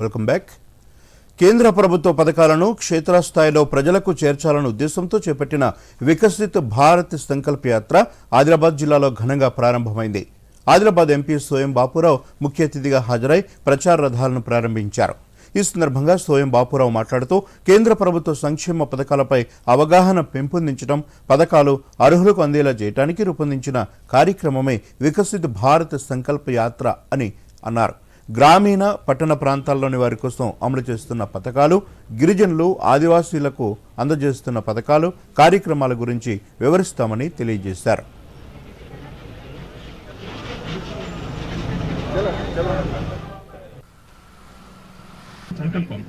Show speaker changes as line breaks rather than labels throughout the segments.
Welcome back. కేంద్ర ప్రభుత్వ పథకాలను క్షేత్రస్థాయిలో ప్రజలకు చేర్చాలన్న ఉద్దేశంతో చేపట్టిన వికసిత్ భారత్ సంకల్ప యాత్ర ఆదిలాబాద్ జిల్లాలో ఘనంగా ప్రారంభమైంది. ఆదిలాబాద్ ఎంపీ సోయం బాపురావు ముఖ్య అతిథిగా హాజరై ప్రచార రథాలను ప్రారంభించారు. ఈ సందర్భంగా సోయం బాపురావు మాట్లాడుతూ కేంద్ర ప్రభుత్వ సంక్షేమ పథకాలపై అవగాహన పెంపొందించడం పథకాలు అర్హులకు అందేలా చేయడానికి రూపొందించిన కార్యక్రమమే వికసిత్ భారత్ సంకల్ప యాత్ర అని అన్నారు. గ్రామీణ పట్టణ ప్రాంతాల్లోని వారి కోసం అమలు చేస్తున్న పథకాలు గిరిజనులు ఆదివాసీలకు అందజేస్తున్న పథకాలు కార్యక్రమాల గురించి వివరిస్తామని తెలియజేశారు.
సంకల్పం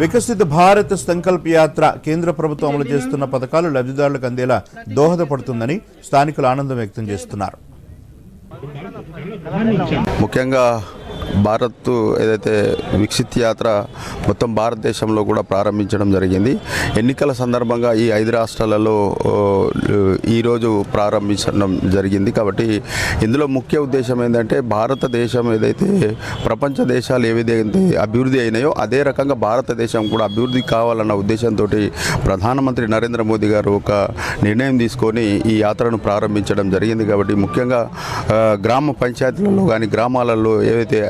వికసిత భారత్ సంకల్ప యాత్ర కేంద్ర ప్రభుత్వం అమలు చేస్తున్న పథకాలు లబ్ధిదారులకు అందేలా దోహదపడుతుందని స్థానికులు ఆనందం వ్యక్తం చేస్తున్నారు.
ముఖ్యంగా భారత్ ఏదైతే వికసిత్ యాత్ర మొత్తం భారతదేశంలో కూడా ప్రారంభించడం జరిగింది. ఎన్నికల సందర్భంగా ఈ ఐదు రాష్ట్రాలలో ఈరోజు ప్రారంభించడం జరిగింది. కాబట్టి ఇందులో ముఖ్య ఉద్దేశం ఏంటంటే భారతదేశం ఏదైతే ప్రపంచ దేశాలు ఏ విధంగా అభివృద్ధి అయినాయో అదే రకంగా భారతదేశం కూడా అభివృద్ధి కావాలన్న ఉద్దేశంతో ప్రధానమంత్రి నరేంద్ర మోదీ గారు ఒక నిర్ణయం తీసుకొని ఈ యాత్రను ప్రారంభించడం జరిగింది. కాబట్టి ముఖ్యంగా గ్రామ పంచాయతీలలో కానీ గ్రామాలలో ఏవైతే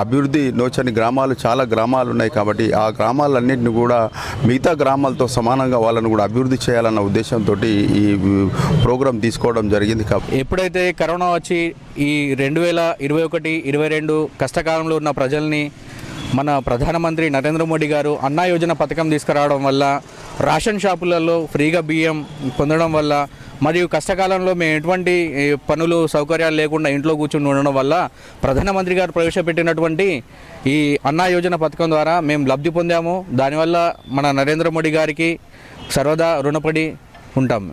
అభివృద్ధి నోచని గ్రామాలు చాలా గ్రామాలు ఉన్నాయి కాబట్టి ఆ గ్రామాలన్నింటినీ కూడా మిగతా గ్రామాలతో సమానంగా వాళ్ళను కూడా అభివృద్ధి చేయాలన్న ఉద్దేశంతో ఈ ప్రోగ్రాం తీసుకోవడం జరిగింది కాబట్టి
ఎప్పుడైతే కరోనా వచ్చి ఈ రెండు వేల ఇరవై ఒకటి ఇరవై రెండు కష్టకాలంలో ఉన్న ప్రజల్ని మన ప్రధానమంత్రి నరేంద్ర మోడీ గారు అన్నా యోజన పథకం తీసుకురావడం వల్ల రేషన్ షాపులలో ఫ్రీగా బియ్యం పొందడం వల్ల మరియు కష్టకాలంలో మేము ఎటువంటి పనులు సౌకర్యాలు లేకుండా ఇంట్లో కూర్చుని ఉండడం వల్ల ప్రధానమంత్రి గారు ప్రవేశపెట్టినటువంటి ఈ అన్నా యోజన పథకం ద్వారా మేము లబ్ధి పొందాము. దానివల్ల మన నరేంద్ర మోడీ గారికి సర్వదా రుణపడి ఉంటాము.